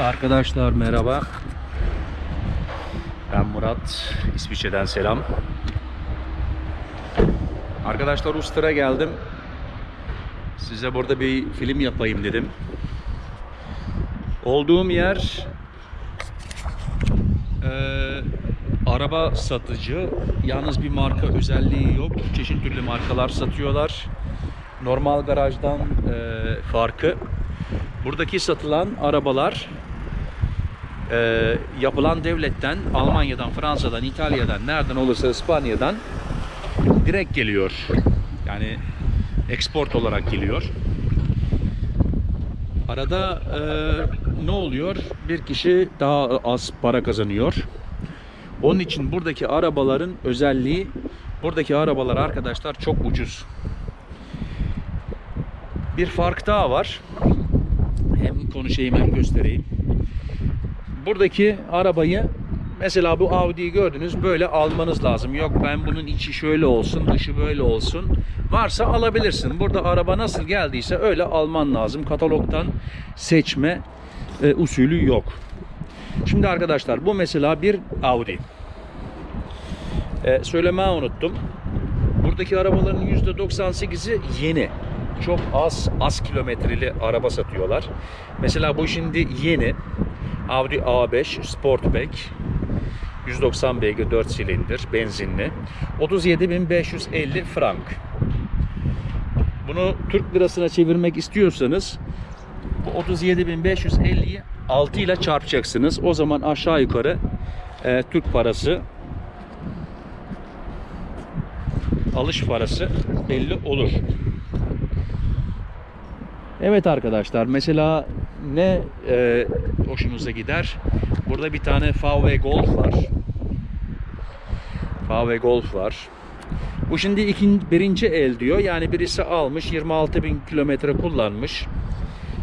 Arkadaşlar merhaba. Ben Murat. İsviçre'den selam. Arkadaşlar Uster'a geldim. Size burada bir film yapayım dedim. Olduğum yer eee, araba satıcı. Yalnız bir marka özelliği yok. Çeşit türlü markalar satıyorlar. Normal garajdan eee, farkı. Buradaki satılan arabalar eee, yapılan devletten, Almanya'dan, Fransa'dan, İtalya'dan, nereden olursa İspanya'dan direkt geliyor. Yani export olarak geliyor. Arada eee, ne oluyor? Bir kişi daha az para kazanıyor. Onun için buradaki arabaların özelliği buradaki arabalar arkadaşlar çok ucuz. Bir fark daha var. Hem konuşayım hem göstereyim. Buradaki arabayı mesela bu Audi'yi gördünüz böyle almanız lazım. Yok ben bunun içi şöyle olsun, dışı böyle olsun. Varsa alabilirsin. Burada araba nasıl geldiyse öyle alman lazım. Katalogdan seçme e, usulü yok. Şimdi arkadaşlar bu mesela bir Audi. E, söylemeyi unuttum. Buradaki arabaların %98'i yeni. Çok az az kilometreli araba satıyorlar. Mesela bu şimdi yeni. Audi A5 Sportback 190 beygir 4 silindir benzinli. 37.550 frank. Bunu Türk lirasına çevirmek istiyorsanız bu 37.550'yi 6 ile çarpacaksınız. O zaman aşağı yukarı e, Türk parası alış parası belli olur. Evet arkadaşlar mesela ne e, hoşunuza gider? Burada bir tane VW Golf var. VW Golf var. Bu şimdi ikin, birinci el diyor. Yani birisi almış 26 bin kilometre kullanmış.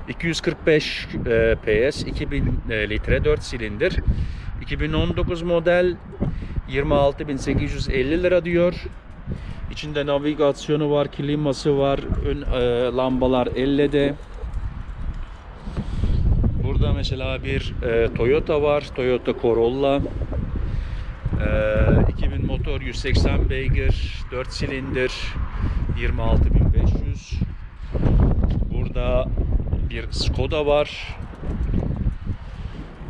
245 e, PS, 2000 e, litre 4 silindir. 2019 model 26.850 lira diyor. İçinde navigasyonu var, kliması var, ön e, lambalar LED'de. Burada mesela bir e, Toyota var, Toyota Corolla. E, 2000 motor, 180 beygir, 4 silindir, 26.500. Burada bir Skoda var.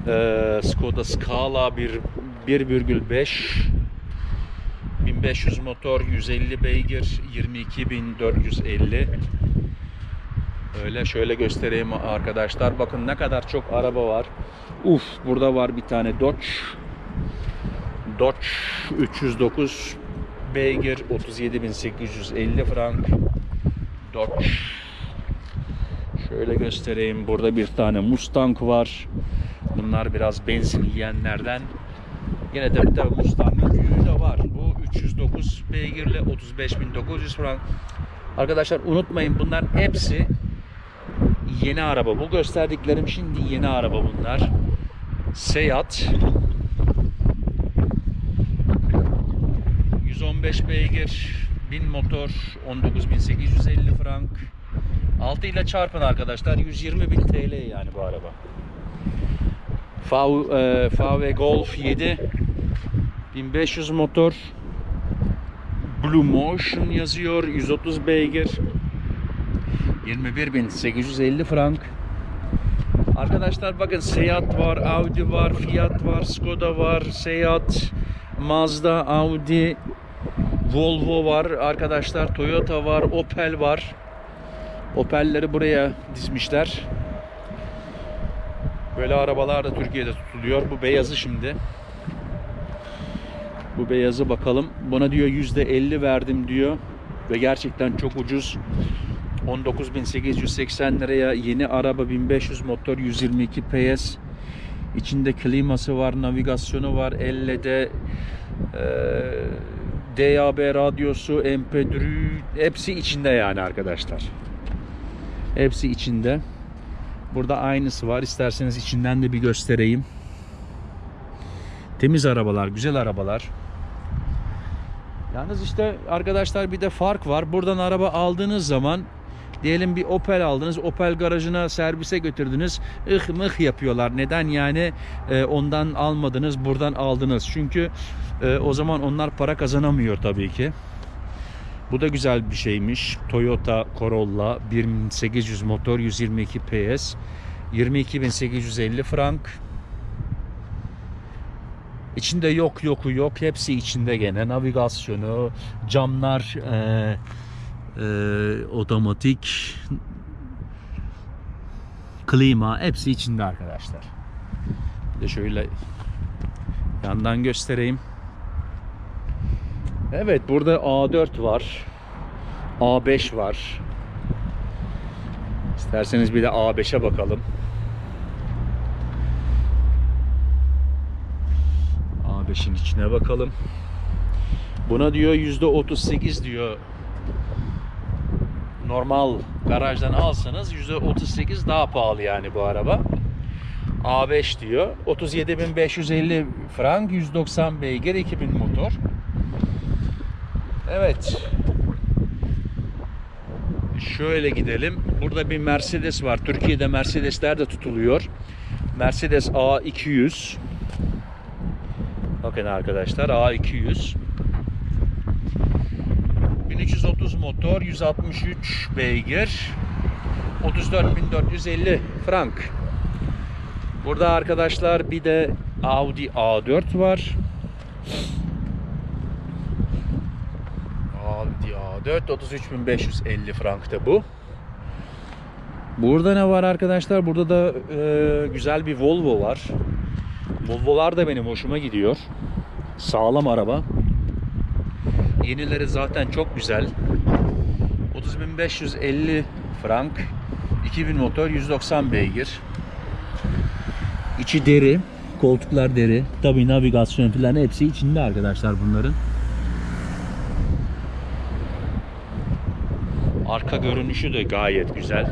E, Skoda Scala bir 1,5 1500 motor, 150 beygir, 22.450. Öyle şöyle göstereyim arkadaşlar. Bakın ne kadar çok araba var. Uf, burada var bir tane Dodge. Dodge 309 beygir, 37.850 frank. Dodge. Şöyle göstereyim. Burada bir tane Mustang var. Bunlar biraz benzin yiyenlerden. Yine de tabii Mustang'ın büyüğü de var. Bu 309 beygirle 35.900 frank. Arkadaşlar unutmayın bunlar hepsi yeni araba. Bu gösterdiklerim şimdi yeni araba bunlar. Seat 115 beygir 1000 motor 19.850 frank 6 ile çarpın arkadaşlar 120.000 TL yani bu araba. VW, e, VW Golf 7 1500 motor Blue Motion yazıyor 130 beygir 21.850 frank Arkadaşlar bakın Seat var, Audi var, Fiat var, Skoda var, Seat, Mazda, Audi, Volvo var arkadaşlar, Toyota var, Opel var. Opel'leri buraya dizmişler. Böyle arabalar da Türkiye'de tutuluyor. Bu beyazı şimdi. Bu beyazı bakalım. Buna diyor %50 verdim diyor. Ve gerçekten çok ucuz. 19.880 liraya yeni araba 1500 motor 122 PS. İçinde kliması var, navigasyonu var, LED, e, DAB radyosu, MP3 hepsi içinde yani arkadaşlar. Hepsi içinde. Burada aynısı var. İsterseniz içinden de bir göstereyim. Temiz arabalar, güzel arabalar. Yalnız işte arkadaşlar bir de fark var. Buradan araba aldığınız zaman Diyelim bir Opel aldınız. Opel garajına servise götürdünüz. ıh mıh yapıyorlar. Neden yani e, ondan almadınız buradan aldınız. Çünkü e, o zaman onlar para kazanamıyor tabii ki. Bu da güzel bir şeymiş. Toyota Corolla 1800 motor 122 PS 22.850 frank. İçinde yok yoku yok. Hepsi içinde gene. Navigasyonu, camlar e, e, otomatik klima hepsi içinde arkadaşlar. Bir de şöyle yandan göstereyim. Evet burada A4 var. A5 var. İsterseniz bir de A5'e bakalım. A5'in içine bakalım. Buna diyor %38 diyor. Normal garajdan alsanız %38 daha pahalı yani bu araba. A5 diyor. 37.550 frank, 190 beygir, 2000 motor. Evet. Şöyle gidelim. Burada bir Mercedes var. Türkiye'de Mercedesler de tutuluyor. Mercedes A200. Bakın arkadaşlar A200. 1330 motor, 163 beygir. 34.450 frank. Burada arkadaşlar bir de Audi A4 var. Audi A4 33.550 frankta bu. Burada ne var arkadaşlar? Burada da e, güzel bir Volvo var. Volvo'lar da benim hoşuma gidiyor. Sağlam araba. Yenileri zaten çok güzel. 30.550 frank. 2000 motor 190 beygir. İçi deri. Koltuklar deri. Tabii navigasyon falan hepsi içinde arkadaşlar bunların. Arka görünüşü de gayet güzel.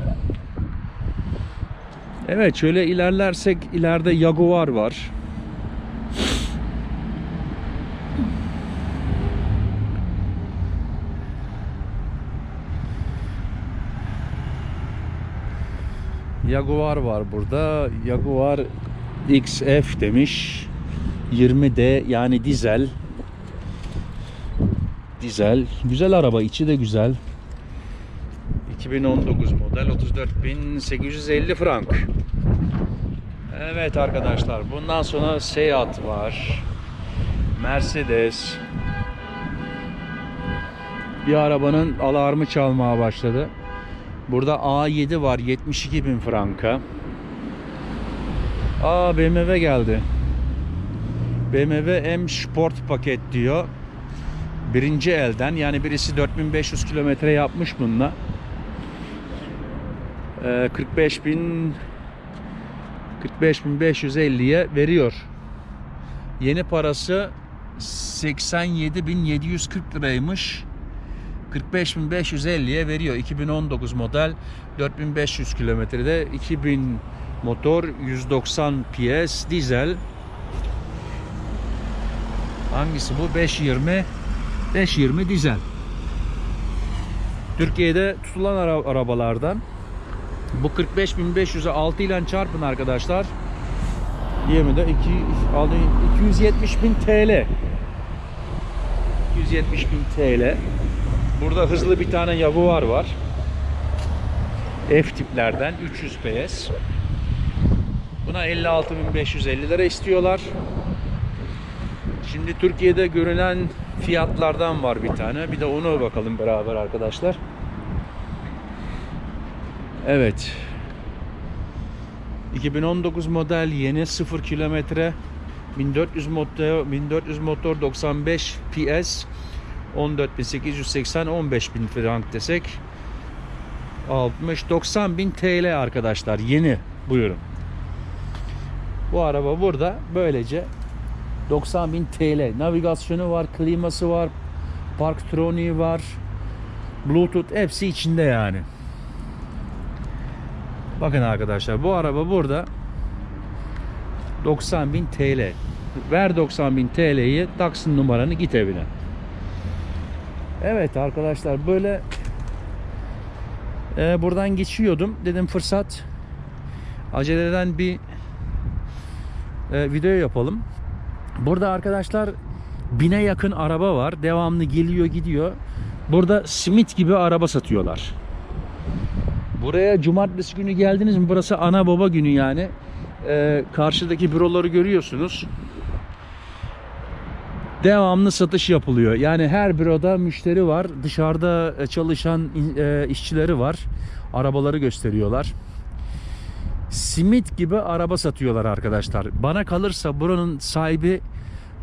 Evet şöyle ilerlersek ileride Jaguar var. Jaguar var burada. Jaguar XF demiş. 20D yani dizel. Dizel. Güzel araba. içi de güzel. 2019 model 34.850 frank. Evet arkadaşlar bundan sonra Seat var. Mercedes. Bir arabanın alarmı çalmaya başladı. Burada A7 var 72 bin franka. Aa BMW geldi. BMW M Sport paket diyor. Birinci elden yani birisi 4500 kilometre yapmış bununla. Ee, 45 bin 45.550'ye veriyor. Yeni parası 87.740 liraymış. 45.550'ye veriyor. 2019 model 4500 kilometrede 2000 motor 190 PS dizel. Hangisi bu? 520 520 dizel. Türkiye'de tutulan ara- arabalardan bu 45.500'ü 6 ile çarpın arkadaşlar. 20'de 2 270 bin TL. 270 bin TL. Burada hızlı bir tane Jaguar var. F tiplerden 300 PS. Buna 56.550 lira istiyorlar. Şimdi Türkiye'de görünen fiyatlardan var bir tane. Bir de onu bakalım beraber arkadaşlar. Evet. 2019 model yeni 0 kilometre 1400 motor 1400 motor 95 PS 14.880 15.000 frank desek 60 90 bin TL arkadaşlar yeni buyurun. Bu araba burada böylece 90 bin TL navigasyonu var kliması var parktroniği var bluetooth hepsi içinde yani. Bakın arkadaşlar bu araba burada 90.000 TL. Ver 90.000 TL'yi taksın numaranı git evine. Evet arkadaşlar böyle Ee, buradan geçiyordum. Dedim fırsat. Aceleden bir e, video yapalım. Burada arkadaşlar bine yakın araba var. Devamlı geliyor gidiyor. Burada simit gibi araba satıyorlar. Buraya cumartesi günü geldiniz mi? Burası ana baba günü yani. Ee, karşıdaki büroları görüyorsunuz. Devamlı satış yapılıyor. Yani her büroda müşteri var. Dışarıda e, çalışan e, işçileri var. Arabaları gösteriyorlar. Simit gibi araba satıyorlar arkadaşlar. Bana kalırsa buranın sahibi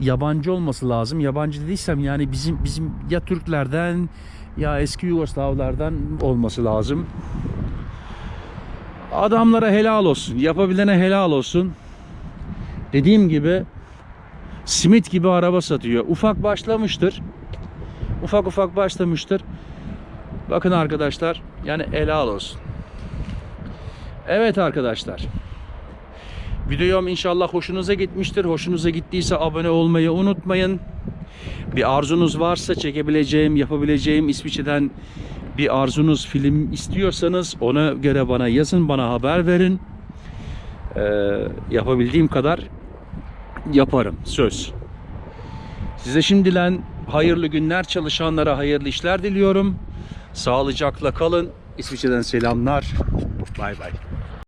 yabancı olması lazım. Yabancı dediysem yani bizim bizim ya Türklerden ya eski Yugoslavlardan olması lazım. Adamlara helal olsun. Yapabilene helal olsun. Dediğim gibi simit gibi araba satıyor. Ufak başlamıştır. Ufak ufak başlamıştır. Bakın arkadaşlar yani helal olsun. Evet arkadaşlar. Videom inşallah hoşunuza gitmiştir. Hoşunuza gittiyse abone olmayı unutmayın. Bir arzunuz varsa çekebileceğim, yapabileceğim İsviçre'den bir arzunuz film istiyorsanız ona göre bana yazın, bana haber verin. Ee, yapabildiğim kadar yaparım. Söz. Size şimdiden hayırlı günler, çalışanlara hayırlı işler diliyorum. Sağlıcakla kalın. İsviçre'den selamlar. Bay bay.